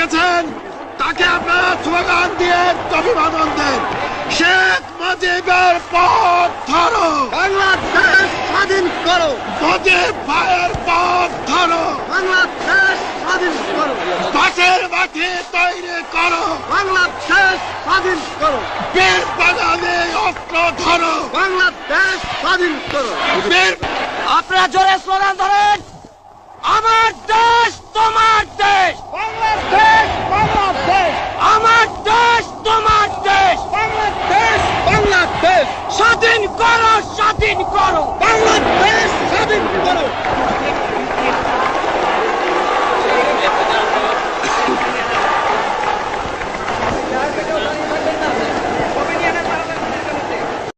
গেছেন। তাকে আপনারা স্লোগান দিয়ে অভিবাদন দেন শেখ মুজিবের পথ ধরো। বাংলাদেশ স্বাধীন করো। মুজিব ভাইয়ের পথ ধরো। বাংলাদেশ স্বাধীন করো। বাসের মাঠে তৈরি করো। বাংলাদেশ স্বাধীন করো। বীর বাঙালি অস্ত্র ধরো। বাংলাদেশ স্বাধীন করো। বীর আপনারা জোরে স্লোগান ধরেন। আমার দেশ তোমার স্বাধীন করো স্বাধীন করো।